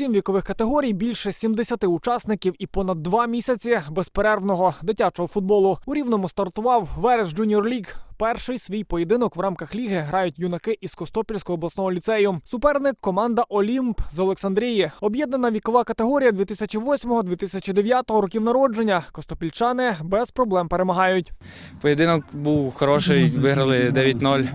сім вікових категорій, більше 70 учасників і понад два місяці безперервного дитячого футболу. У рівному стартував Верес Джуніор Ліг. Перший свій поєдинок в рамках ліги грають юнаки із Костопільського обласного ліцею. Суперник команда Олімп з Олександрії. Об'єднана вікова категорія 2008-2009 років народження. Костопільчани без проблем перемагають. Поєдинок був хороший, виграли 9-0.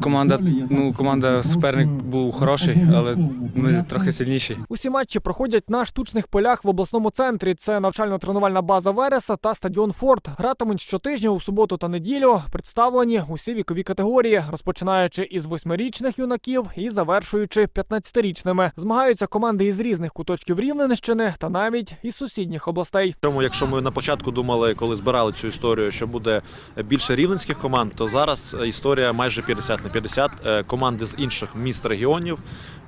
Команда, ну, команда суперник був хороший, але ми трохи сильніші. Усі матчі проходять на штучних полях в обласному центрі. Це навчально-тренувальна база Вереса та стадіон Форт. Гратимуть щотижня у суботу та неділю. Представлені усі вікові категорії, розпочинаючи із восьмирічних юнаків і завершуючи 15-річними. Змагаються команди із різних куточків Рівненщини та навіть із сусідніх областей. Тому, якщо ми на початку думали, коли збирали цю історію, що буде більше рівненських команд, то зараз історія майже 50 на 50 Е, команди з інших міст регіонів,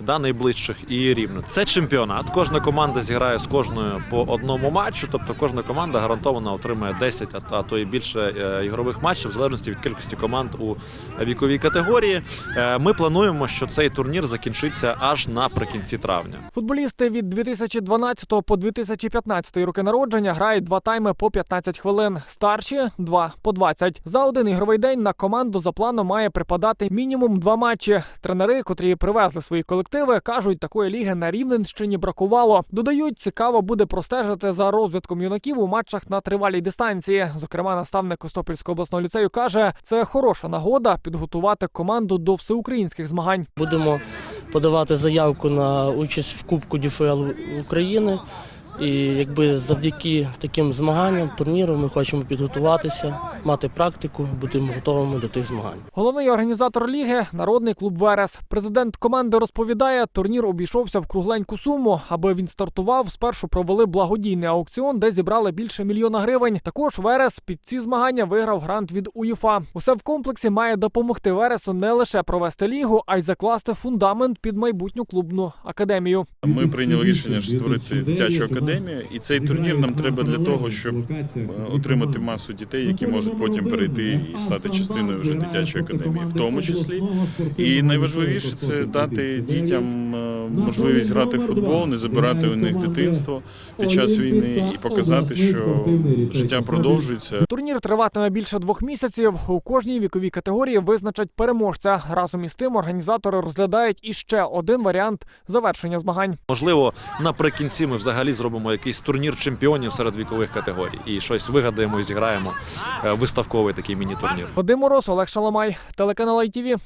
да, найближчих і рівно. Це чемпіонат. Кожна команда зіграє з кожною по одному матчу, тобто кожна команда гарантовано отримає 10, а, то і більше е, ігрових матчів, в залежності від кількості команд у віковій категорії. Е, Ми плануємо, що цей турнір закінчиться аж наприкінці травня. Футболісти від 2012 по 2015 роки народження грають два тайми по 15 хвилин. Старші два по 20. За один ігровий день на команду за планом має припадати мінімум два матчі. Тренери, котрі привезли свої колективи, кажуть, такої ліги на Рівненщині бракувало. Додають, цікаво буде простежити за розвитком юнаків у матчах на тривалій дистанції. Зокрема, наставник Костопільського обласного ліцею каже, це хороша нагода підготувати команду до всеукраїнських змагань. Будемо подавати заявку на участь в Кубку ДЮФЛ України. І якби завдяки таким змаганням, турніру, ми хочемо підготуватися, мати практику, бути готовими до тих змагань. Головний організатор ліги народний клуб Верес. Президент команди розповідає, турнір обійшовся в кругленьку суму. Аби він стартував, спершу провели благодійний аукціон, де зібрали більше мільйона гривень. Також Верес під ці змагання виграв грант від УЄФА. Усе в комплексі має допомогти Вересу не лише провести лігу, а й закласти фундамент під майбутню клубну академію. Ми прийняли рішення створити дитячу академію, і цей турнір нам треба для того, щоб е, отримати масу дітей, які можуть потім перейти і стати частиною вже дитячої академії, в тому числі. І найважливіше це дати дітям е, можливість грати в футбол, не забирати у них дитинство під час війни і показати, що життя продовжується. Турнір триватиме більше двох місяців. У кожній віковій категорії визначать переможця. Разом із тим організатори розглядають іще один варіант завершення змагань. Можливо, наприкінці ми взагалі зробимо якийсь турнір чемпіонів серед вікових категорій і щось вигадаємо і зіграємо е, виставковий такий міні-турнір. Вадим Мороз, Олег Шаламай, телеканал ITV.